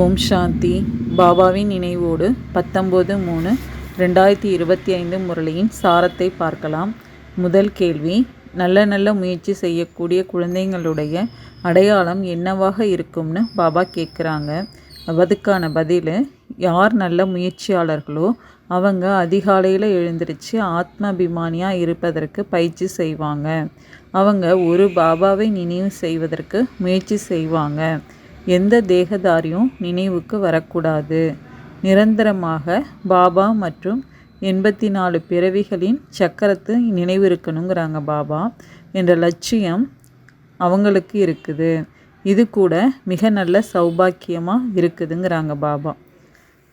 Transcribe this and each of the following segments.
ஓம் சாந்தி. பாபாவின் நினைவோடு பத்தொம்போது மூணு ரெண்டாயிரத்தி இருபத்தி ஐந்து முரளியின் சாரத்தை பார்க்கலாம். முதல் கேள்வி நல்ல நல்ல முயற்சி செய்யக்கூடிய குழந்தைங்களுடைய அடையாளம் என்னவாக இருக்கும்னு பாபா கேட்குறாங்க. அதுக்கான பதில் யார் நல்ல முயற்சியாளர்களோ அவங்க அதிகாலையில் எழுந்திருச்சு ஆத்மாபிமானியாக இருப்பதற்கு பயிற்சி செய்வாங்க. அவங்க ஒரு பாபாவை நினைவு செய்வதற்கு முயற்சி செய்வாங்க. எந்த தேகதாரியும் நினைவுக்கு வரக்கூடாது. நிரந்தரமாக பாபா மற்றும் எண்பத்தி நாலு பிறவிகளின் சக்கரத்து நினைவு இருக்கணுங்கிறாங்க பாபா என்ற லட்சியம் அவங்களுக்கு இருக்குது. இது கூட மிக நல்ல சௌபாக்கியமாக இருக்குதுங்கிறாங்க பாபா.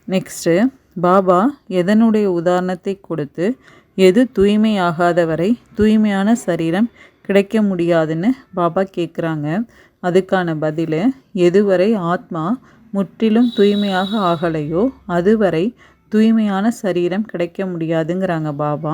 நெக்ஸ்ட்டு பாபா எதனுடைய உதாரணத்தை கொடுத்து எது தூய்மையாகாத வரை தூய்மையான சரீரம் கிடைக்க முடியாதுன்னு பாபா கேட்குறாங்க அதுக்கான பதில் எதுவரை ஆத்மா முற்றிலும் தூய்மையாக ஆகலையோ அதுவரை தூய்மையான சரீரம் கிடைக்க முடியாதுங்கிறாங்க பாபா.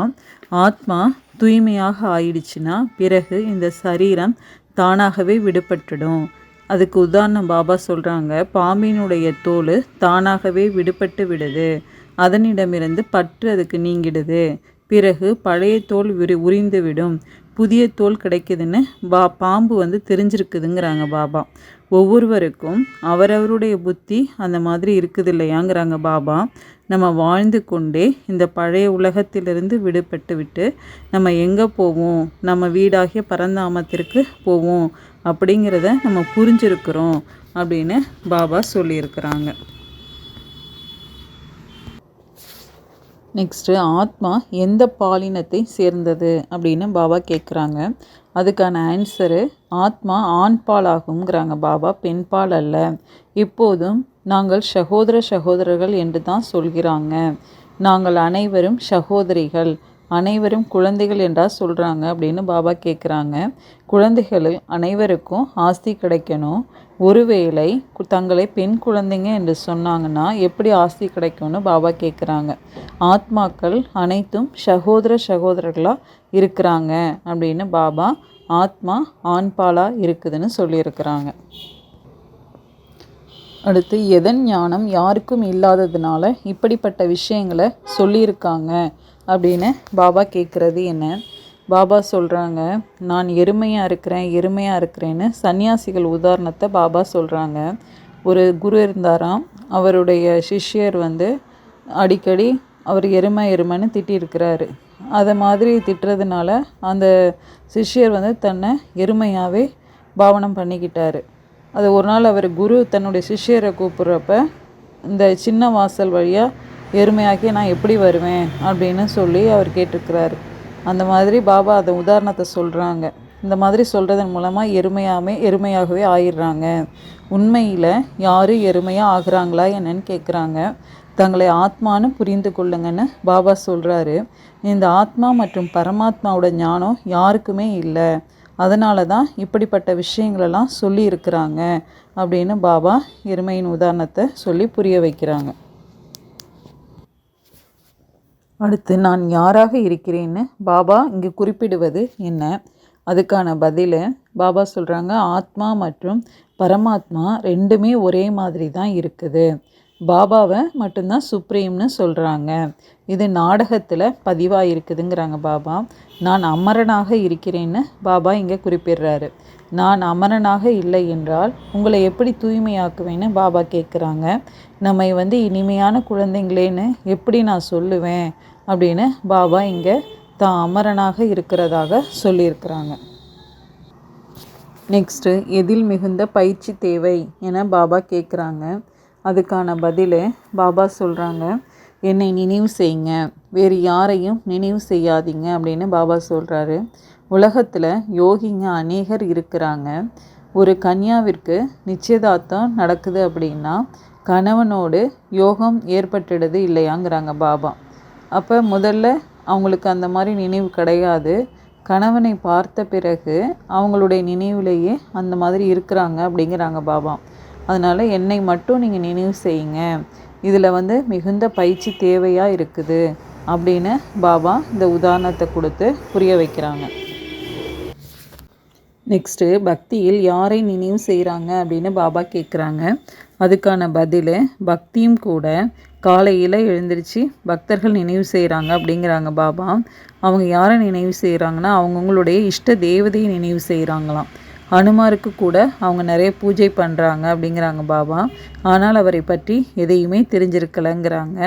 ஆத்மா தூய்மையாக ஆயிடுச்சுன்னா பிறகு இந்த சரீரம் தானாகவே விடுபட்டுடும். அதுக்கு உதாரணம் பாபா சொல்கிறாங்க பாம்பினுடைய தோல் தானாகவே விடுபட்டு விடுது. அதனிடமிருந்து பற்று அதுக்கு நீங்கிடுது. பிறகு பழைய தோல் உரி உரிந்துவிடும் புதிய தோல் கிடைக்குதுன்னு பா பாம்பு வந்து தெரிஞ்சிருக்குதுங்கிறாங்க பாபா. ஒவ்வொருவருக்கும் அவரவருடைய புத்தி அந்த மாதிரி இருக்குது இல்லையாங்கிறாங்க பாபா. நம்ம வாழ்ந்து கொண்டே இந்த பழைய உலகத்திலிருந்து விடுபட்டு விட்டு நம்ம எங்கே போவோம்? நம்ம வீடாகிய பரந்தாமத்திற்கு போவோம். அப்படிங்கிறத நம்ம புரிஞ்சிருக்கிறோம் அப்படின்னு பாபா சொல்லியிருக்கிறாங்க. நெக்ஸ்ட்டு ஆத்மா எந்த பாலினத்தை சேர்ந்தது அப்படின்னு பாபா கேட்குறாங்க அதுக்கான ஆன்சரு ஆத்மா ஆண் பால் ஆகுங்கிறாங்க பாபா பெண் பால் அல்ல. இப்போதும் நாங்கள் சகோதர சகோதரர்கள் என்று தான் சொல்கிறாங்க. நாங்கள் அனைவரும் சகோதரிகள் அனைவரும் குழந்தைகள் என்றால் சொல்கிறாங்க அப்படின்னு பாபா கேட்குறாங்க குழந்தைகள் அனைவருக்கும் ஆஸ்தி கிடைக்கணும். ஒருவேளை தங்களை பெண் குழந்தைங்க என்று சொன்னாங்கன்னா எப்படி ஆஸ்தி கிடைக்கும்னு பாபா கேட்குறாங்க ஆத்மாக்கள் அனைத்தும் சகோதர சகோதரர்களாக இருக்கிறாங்க அப்படின்னு பாபா ஆத்மா ஆண்பாலாக இருக்குதுன்னு சொல்லியிருக்கிறாங்க. அடுத்து எதன் ஞானம் யாருக்கும் இல்லாததுனால இப்படிப்பட்ட விஷயங்களை சொல்லியிருக்காங்க அப்படின்னு பாபா கேட்குறது என்ன? பாபா சொல்கிறாங்க நான் எருமையாக இருக்கிறேன் எருமையாக இருக்கிறேன்னு சன்னியாசிகள் உதாரணத்தை பாபா சொல்கிறாங்க ஒரு குரு இருந்தாராம் அவருடைய சிஷ்யர் வந்து அடிக்கடி அவர் எருமை எருமைன்னு திட்டியிருக்கிறாரு. அதை மாதிரி திட்டுறதுனால அந்த சிஷ்யர் வந்து தன்னை எருமையாகவே பாவனம் பண்ணிக்கிட்டாரு. அது ஒரு நாள் அவர் குரு தன்னுடைய சிஷ்யரை கூப்பிட்றப்ப இந்த சின்ன வாசல் வழியாக எருமையாக்கி நான் எப்படி வருவேன்? அப்படின்னு சொல்லி அவர் கேட்டிருக்கிறாரு. அந்த மாதிரி பாபா அதை உதாரணத்தை சொல்கிறாங்க இந்த மாதிரி சொல்கிறதன் மூலமாக எருமையாமே எருமையாகவே ஆயிடுறாங்க. உண்மையில் யார் எருமையாக ஆகுறாங்களா என்னன்னு கேட்குறாங்க தங்களை ஆத்மானு புரிந்து கொள்ளுங்கன்னு பாபா சொல்கிறாரு இந்த ஆத்மா மற்றும் பரமாத்மாவோட ஞானம் யாருக்குமே இல்லை. அதனால தான் இப்படிப்பட்ட விஷயங்களெல்லாம் சொல்லியிருக்கிறாங்க அப்படின்னு பாபா எருமையின் உதாரணத்தை சொல்லி புரிய வைக்கிறாங்க. அடுத்து நான் யாராக இருக்கிறேன்னு பாபா இங்கே குறிப்பிடுவது என்ன? அதுக்கான பதில் பாபா சொல்கிறாங்க ஆத்மா மற்றும் பரமாத்மா ரெண்டுமே ஒரே மாதிரி தான் இருக்குது. பாபாவை மட்டும்தான் சுப்ரீம்னு சொல்கிறாங்க இது நாடகத்தில் பதிவாக இருக்குதுங்கிறாங்க பாபா. நான் அமரனாக இருக்கிறேன்னு பாபா இங்கே குறிப்பிடுறாரு. நான் அமரனாக இல்லை என்றால் உங்களை எப்படி தூய்மையாக்குவேன்னு பாபா கேட்குறாங்க நம்மை வந்து இனிமையான குழந்தைங்களேன்னு எப்படி நான் சொல்லுவேன் அப்படின்னு பாபா இங்கே தான் அமரனாக இருக்கிறதாக சொல்லியிருக்கிறாங்க. நெக்ஸ்ட்டு எதில் மிகுந்த பயிற்சி தேவை என பாபா கேட்குறாங்க அதுக்கான பதில் பாபா சொல்கிறாங்க என்னை நினைவு செய்யுங்க. வேறு யாரையும் நினைவு செய்யாதீங்க அப்படின்னு பாபா சொல்கிறாரு உலகத்தில் யோகிங்க அநேகர் இருக்கிறாங்க. ஒரு கன்யாவிற்கு நிச்சயதார்த்தம் நடக்குது அப்படின்னா கணவனோடு யோகம் ஏற்பட்டுடுது இல்லையாங்கிறாங்க பாபா. அப்போ முதல்ல அவங்களுக்கு அந்த மாதிரி நினைவு கிடையாது. கணவனை பார்த்த பிறகு அவங்களுடைய நினைவுலேயே அந்த மாதிரி இருக்கிறாங்க அப்படிங்கிறாங்க பாபா. அதனால் என்னை மட்டும் நீங்கள் நினைவு செய்யுங்க. இதில் வந்து மிகுந்த பயிற்சி தேவையாக இருக்குது அப்படின்னு பாபா இந்த உதாரணத்தை கொடுத்து புரிய வைக்கிறாங்க. நெக்ஸ்ட்டு பக்தியில் யாரை நினைவு செய்கிறாங்க அப்படின்னு பாபா கேட்குறாங்க அதுக்கான பதில் பக்தியும் கூட காலையில் எழுந்திரிச்சு பக்தர்கள் நினைவு செய்கிறாங்க அப்படிங்கிறாங்க பாபா. அவங்க யாரை நினைவு செய்கிறாங்கன்னா அவங்கவுங்களுடைய இஷ்ட தேவதையை நினைவு செய்கிறாங்களாம் அனுமாருக்கு கூட அவங்க நிறைய பூஜை பண்ணுறாங்க அப்படிங்கிறாங்க பாபா. ஆனால் அவரை பற்றி எதையுமே தெரிஞ்சிருக்கலைங்கிறாங்க.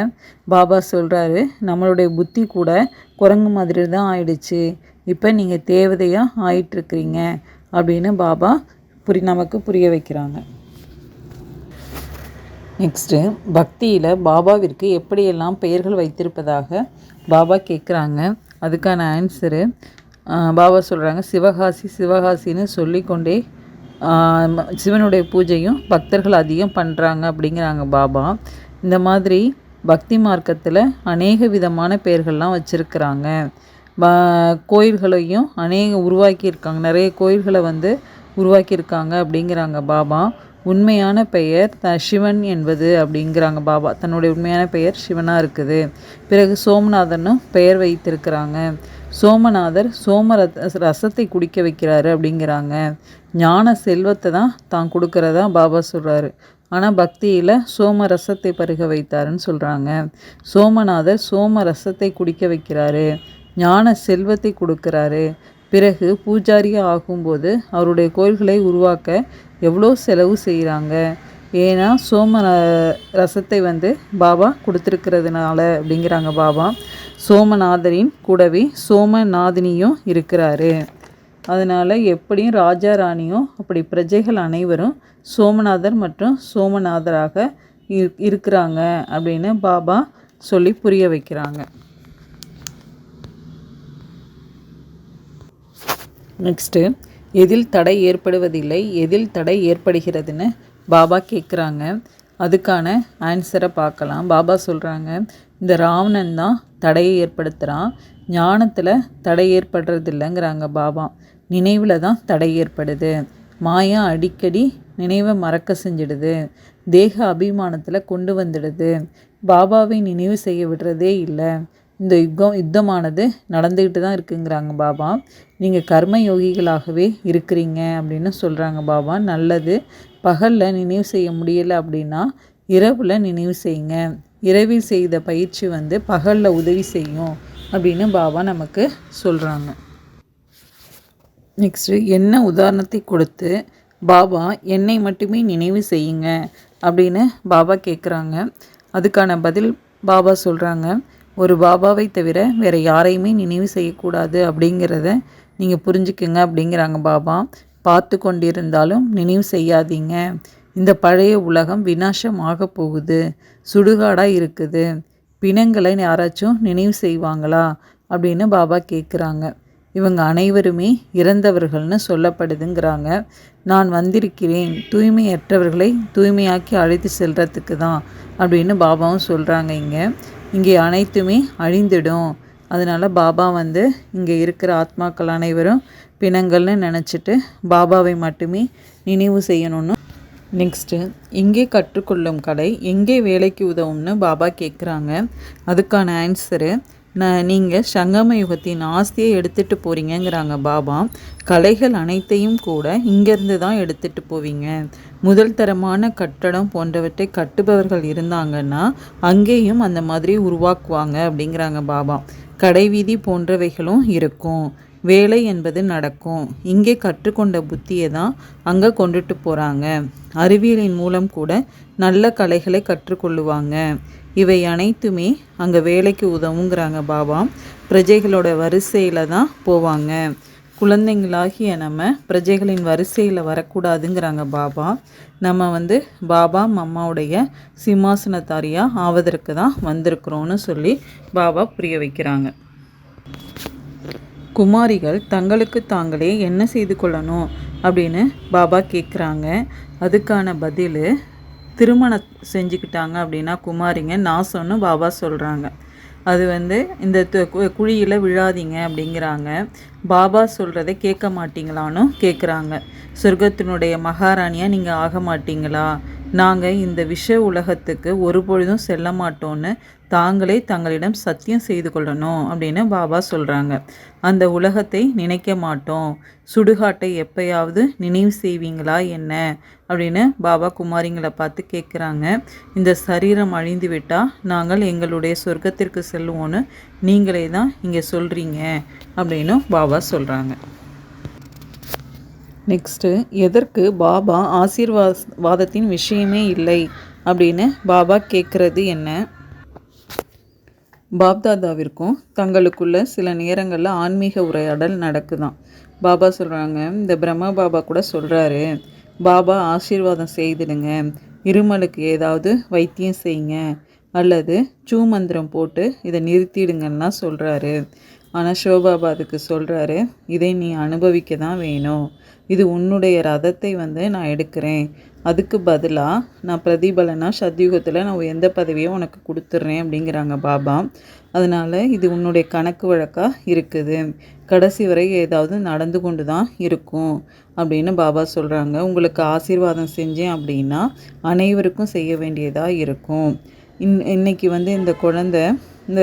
பாபா சொல்கிறாரு நம்மளுடைய புத்தி கூட குரங்கு மாதிரி தான் ஆயிடுச்சு. இப்போ நீங்கள் தேவதையாக ஆயிட்டுருக்கிறீங்க. அப்படின்னு பாபா புரி நமக்கு புரிய வைக்கிறாங்க. நெக்ஸ்ட்டு பக்தியில் பாபாவிற்கு எப்படியெல்லாம் பெயர்கள் வைத்திருப்பதாக பாபா கேட்குறாங்க அதுக்கான ஆன்சரு பாபா சொல்கிறாங்க சிவகாசி சிவகாசின்னு சொல்லிக்கொண்டே சிவனுடைய பூஜையும் பக்தர்கள் அதிகம் பண்ணுறாங்க அப்படிங்கிறாங்க பாபா. இந்த மாதிரி பக்தி மார்க்கத்தில் அநேக விதமான பெயர்கள்லாம் வச்சுருக்கிறாங்க. கோயில்களையும் அநேக உருவாக்கியிருக்காங்க. நிறைய கோயில்களை வந்து உருவாக்கியிருக்காங்க அப்படிங்கிறாங்க பாபா. உண்மையான பெயர் த சிவன் என்பது அப்படிங்கிறாங்க பாபா. தன்னுடைய உண்மையான பெயர் சிவனாக இருக்குது. பிறகு சோமநாதனும் பெயர் வைத்திருக்கிறாங்க. சோமநாதர் சோம ரசத்தை குடிக்க வைக்கிறாரு அப்படிங்கிறாங்க. ஞான செல்வத்தை தான் தான் கொடுக்குறதா பாபா சொல்கிறாரு ஆனால் பக்தியில் சோம ரசத்தை பருக வைத்தாருன்னு சொல்கிறாங்க சோமநாதர் சோம ரசத்தை குடிக்க வைக்கிறாரு. ஞான செல்வத்தை கொடுக்குறாரு. பிறகு பூஜாரியாக ஆகும்போது அவருடைய கோயில்களை உருவாக்க எவ்வளோ செலவு செய்கிறாங்க ஏன்னா சோம ரசத்தை வந்து பாபா கொடுத்துருக்கிறதுனால அப்படிங்கிறாங்க பாபா. சோமநாதரின் கூடவே சோமநாதினியும் இருக்கிறாரு. அதனால் எப்படியும் ராஜா ராணியும் அப்படி பிரஜைகள் அனைவரும் சோமநாதர் மற்றும் சோமநாதராக இருக்கிறாங்க அப்படின்னு பாபா சொல்லி புரிய வைக்கிறாங்க. நெக்ஸ்ட்டு எதில் தடை ஏற்படுவதில்லை எதில் தடை ஏற்படுகிறதுன்னு பாபா கேட்குறாங்க அதுக்கான ஆன்சரை பார்க்கலாம். பாபா சொல்கிறாங்க இந்த ராவணன் தான் தடையை ஏற்படுத்துகிறான் ஞானத்தில் தடை ஏற்படுறது இல்லைங்கிறாங்க பாபா. நினைவில் தான் தடை ஏற்படுது. மாயா அடிக்கடி நினைவை மறக்க செஞ்சிடுது. தேக அபிமானத்தில் கொண்டு வந்துடுது. பாபாவை நினைவு செய்ய விடுறதே இல்லை. இந்த யுத்தம் யுத்தமானது நடந்துக்கிட்டு தான் இருக்குங்கிறாங்க பாபா. நீங்கள் கர்ம யோகிகளாகவே இருக்கிறீங்க அப்படின்னு சொல்கிறாங்க பாபா. நல்லது. பகலில் நினைவு செய்ய முடியலை அப்படின்னா இரவில் நினைவு செய்யுங்க. இரவில் செய்த பயிற்சி வந்து பகலில் உதவி செய்யும் அப்படின்னு பாபா நமக்கு சொல்கிறாங்க நெக்ஸ்ட்டு என்ன உதாரணத்தை கொடுத்து பாபா என்னை மட்டுமே நினைவு செய்யுங்க அப்படின்னு பாபா கேட்குறாங்க அதுக்கான பதில் பாபா சொல்கிறாங்க ஒரு பாபாவை தவிர வேறு யாரையுமே நினைவு செய்யக்கூடாது அப்படிங்கிறத நீங்கள் புரிஞ்சுக்குங்க அப்படிங்கிறாங்க பாபா. பார்த்து கொண்டிருந்தாலும் நினைவு செய்யாதீங்க. இந்த பழைய உலகம் விநாசமாக போகுது. சுடுகாடாக இருக்குது. பிணங்களை யாராச்சும் நினைவு செய்வாங்களா? அப்படின்னு பாபா கேட்குறாங்க இவங்க அனைவருமே இறந்தவர்கள்னு சொல்லப்படுதுங்கிறாங்க. நான் வந்திருக்கிறேன். தூய்மையற்றவர்களை தூய்மையாக்கி அழைத்து செல்கிறதுக்கு தான் அப்படின்னு பாபாவும் சொல்கிறாங்க இங்கே. இங்கே அனைத்துமே அழிந்துடும். அதனால் பாபா வந்து இங்கே இருக்கிற ஆத்மாக்கள் அனைவரும் பிணங்கள்னு நினச்சிட்டு பாபாவை மட்டுமே நினைவு செய்யணும்னு. நெக்ஸ்ட்டு இங்கே கற்றுக்கொள்ளும் கலை எங்கே வேலைக்கு உதவும்னு பாபா கேட்குறாங்க அதுக்கான ஆன்சரு நான் நீங்கள் சங்கம யுகத்தின் ஆஸ்தியை எடுத்துகிட்டு போகிறீங்கங்கிறாங்க பாபா. கலைகள் அனைத்தையும் கூட இங்கேருந்து தான் எடுத்துகிட்டு போவீங்க. முதல் தரமான கட்டடம் போன்றவற்றை கட்டுபவர்கள் இருந்தாங்கன்னா அங்கேயும் அந்த மாதிரி உருவாக்குவாங்க அப்படிங்கிறாங்க பாபா. கடைவீதி போன்றவைகளும் இருக்கும். வேலை என்பது நடக்கும். இங்கே கற்றுக்கொண்ட புத்தியை தான் அங்கே கொண்டுட்டு போகிறாங்க அறிவியலின் மூலம் கூட நல்ல கலைகளை கற்றுக்கொள்ளுவாங்க. இவை அனைத்துமே அங்கே வேலைக்கு உதவுங்கிறாங்க பாபா. பிரஜைகளோட வரிசையில் தான் போவாங்க. குழந்தைங்களாகிய நம்ம பிரஜைகளின் வரிசையில் வரக்கூடாதுங்கிறாங்க பாபா. நம்ம வந்து பாபா மம்மாவுடைய சிம்மாசனத்தாரியாக ஆவதற்கு தான் வந்திருக்கிறோன்னு சொல்லி பாபா புரிய வைக்கிறாங்க. குமாரிகள் தங்களுக்கு தாங்களே என்ன செய்து கொள்ளணும் அப்படின்னு பாபா கேட்குறாங்க அதுக்கான பதில் திருமணம் செஞ்சுக்கிட்டாங்க அப்படின்னா குமாரிங்க நாசம்னு பாபா சொல்கிறாங்க அது வந்து இந்த குழியில் விழாதீங்க அப்படிங்கிறாங்க. பாபா சொல்கிறத கேட்க மாட்டீங்களான்னு கேட்குறாங்க சொர்க்கத்தினுடைய மகாராணியாக நீங்கள் ஆக மாட்டீங்களா? நாங்கள் இந்த விஷ உலகத்துக்கு ஒரு பொழுதும் செல்ல மாட்டோன்னு தாங்களே தங்களிடம் சத்தியம் செய்து கொள்ளணும் அப்படின்னு பாபா சொல்கிறாங்க அந்த உலகத்தை நினைக்க மாட்டோம். சுடுகாட்டை எப்பயாவது நினைவு செய்வீங்களா என்ன? அப்படின்னு பாபா குமாரிங்களை பார்த்து கேட்குறாங்க இந்த சரீரம் அழிந்து விட்டால் நாங்கள் எங்களுடைய சொர்க்கத்திற்கு செல்லுவோன்னு நீங்களே தான் இங்கே சொல்கிறீங்க அப்படின்னு பாபா சொல்கிறாங்க நெக்ஸ்ட்டு எதற்கு பாபா ஆசீர்வாதத்தின் விஷயமே இல்லை அப்படின்னு பாபா கேட்குறது என்ன? பாப்தாதாவிற்கும் தங்களுக்குள்ள சில நேரங்களில் ஆன்மீக உரையாடல் நடக்குதான். பாபா சொல்கிறாங்க இந்த பிரம்மா பாபா கூட சொல்கிறாரு பாபா ஆசீர்வாதம் செய்திடுங்க இருமலுக்கு ஏதாவது வைத்தியம் செய்யுங்க அல்லது சூ மந்திரம் போட்டு இதை நிறுத்திடுங்கன்னா சொல்கிறாரு ஆனால் சிவபாபா அதுக்கு சொல்கிறாரு இதை நீ அனுபவிக்க தான் வேணும். இது உன்னுடைய ரதத்தை வந்து நான் எடுக்கிறேன். அதுக்கு பதிலாக நான் பிரதிபலனா சத்யுகத்தில் நான் எந்த பதவியும் உனக்கு கொடுத்துட்றேன் அப்படிங்கிறாங்க பாபா. அதனால் இது உன்னுடைய கணக்கு வழக்காக இருக்குது. கடைசி வரை ஏதாவது நடந்து கொண்டு தான் இருக்கும் அப்படின்னு பாபா சொல்கிறாங்க உங்களுக்கு ஆசீர்வாதம் செஞ்சேன் அப்படின்னா அனைவருக்கும் செய்ய வேண்டியதாக இருக்கும். இன் இன்னைக்கு வந்து இந்த குழந்த இந்த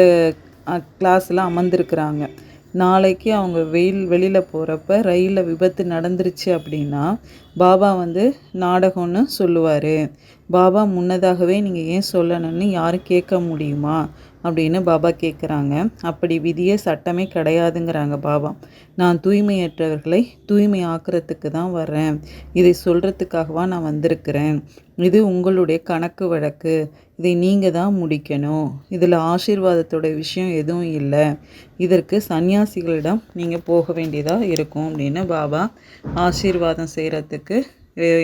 கிளாஸில் அமர்ந்திருக்கிறாங்க. நாளைக்கு அவங்க வெயில் வெளியில் போகிறப்ப ரயிலில் விபத்து நடந்துருச்சு அப்படின்னா பாபா வந்து நாடகம்னு சொல்லுவார். பாபா முன்னதாகவே நீங்கள் ஏன் சொல்லணும்னு யாரும் கேட்க முடியுமா? அப்படின்னு பாபா கேட்குறாங்க அப்படி விதியே சட்டமே கிடையாதுங்கிறாங்க பாபா. நான் தூய்மையற்றவர்களை தூய்மை ஆக்கிறதுக்கு தான் வர்றேன். இதை சொல்கிறதுக்காகவா நான் வந்திருக்கிறேன். இது உங்களுடைய கணக்கு வழக்கு. இதை நீங்கள் தான் முடிக்கணும். இதில் ஆசீர்வாதத்தோட விஷயம் எதுவும் இல்லை. இதற்கு சன்னியாசிகளிடம் நீங்கள் போக வேண்டியதாக இருக்கும் அப்படின்னு பாபா ஆசீர்வாதம் செய்கிறதுக்கு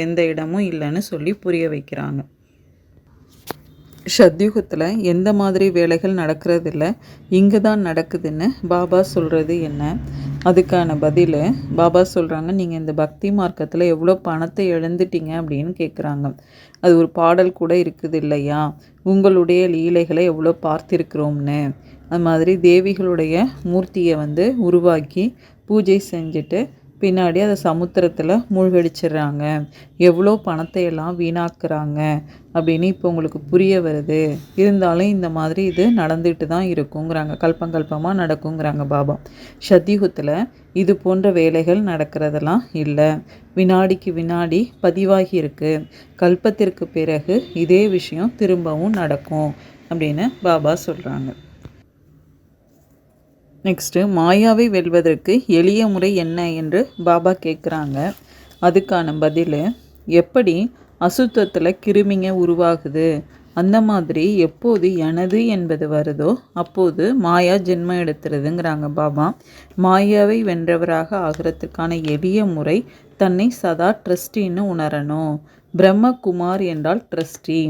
எந்த இடமும் இல்லைன்னு சொல்லி புரிய வைக்கிறாங்க. சத்யுகத்தில் எந்த மாதிரி வேலைகள் நடக்கிறதில்ல இங்கே தான் நடக்குதுன்னு பாபா சொல்கிறது என்ன? அதுக்கான பதில் பாபா சொல்கிறாங்க நீங்கள் இந்த பக்தி மார்க்கத்தில் எவ்வளோ பணத்தை இழந்துட்டீங்க அப்படின்னு கேட்குறாங்க அது ஒரு பாடல் கூட இருக்குது இல்லையா உங்களுடைய லீலைகளை எவ்வளோ பார்த்திருக்கிறோம்னு. அது மாதிரி தேவிகளுடைய மூர்த்தியை வந்து உருவாக்கி பூஜை செஞ்சுட்டு பின்னாடி அதை சமுத்திரத்தில் மூழ்கடிச்சிடுறாங்க எவ்வளோ பணத்தை எல்லாம் வீணாக்குறாங்க அப்படின்னு இப்போ உங்களுக்கு புரிய வருது. இருந்தாலும் இந்த மாதிரி இது நடந்துட்டு தான் இருக்குங்கிறாங்க. கல்பங்கல்பமாக நடக்குங்கிறாங்க பாபா. சத்தியுகத்தில் இது போன்ற வேலைகள் நடக்கிறதெல்லாம் இல்லை. வினாடிக்கு வினாடி பதிவாகி இருக்கு. கல்பத்திற்கு பிறகு இதே விஷயம் திரும்பவும் நடக்கும் அப்படின்னு பாபா சொல்கிறாங்க நெக்ஸ்ட்டு மாயாவை வெல்வதற்கு எளிய முறை என்ன என்று பாபா கேட்குறாங்க. அதுக்கான பதில் எப்படி அசுத்தத்தில் கிருமிங்க உருவாகுது? அந்த மாதிரி எப்போது எனது என்பது வருதோ அப்போது மாயா ஜென்மம் எடுத்துறதுங்கிறாங்க பாபா. மாயாவை வென்றவராக ஆகிறதுக்கான எளிய முறை தன்னை சதா ட்ரஸ்டின்னு உணரணும். பிரம்மகுமார் என்றால் ட்ரஸ்டி.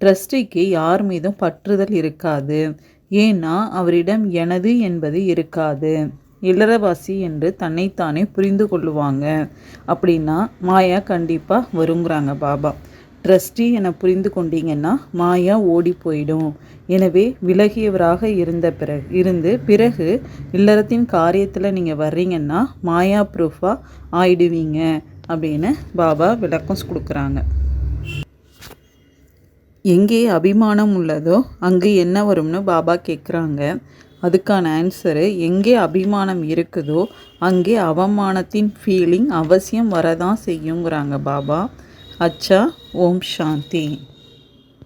ட்ரஸ்டிக்கு யார் மீதும் பற்றுதல் இருக்காது. ஏன்னா அவரிடம் எனது என்பது இருக்காது. இல்லறவாசி என்று தன்னைத்தானே புரிந்து கொள்ளுவாங்க. அப்படின்னா மாயா கண்டிப்பாக வருங்கிறாங்க பாபா. ட்ரஸ்டி என புரிந்து கொண்டீங்கன்னா மாயா ஓடி போயிடும். எனவே விலகியவராக இருந்த பிறகு இருந்து பிறகு இல்லறத்தின் காரியத்தில் நீங்கள் வர்றீங்கன்னா மாயா ப்ரூஃபாக ஆயிடுவீங்க அப்படின்னு பாபா விளக்கம் கொடுக்குறாங்க. எங்கே அபிமானம் உள்ளதோ அங்கே என்ன வரும்னு பாபா கேட்குறாங்க அதுக்கான ஆன்சரு எங்கே அபிமானம் இருக்குதோ அங்கே அவமானத்தின் ஃபீலிங் அவசியம் வரதான் செய்யுங்கிறாங்க பாபா. அச்சா ஓம் சாந்தி.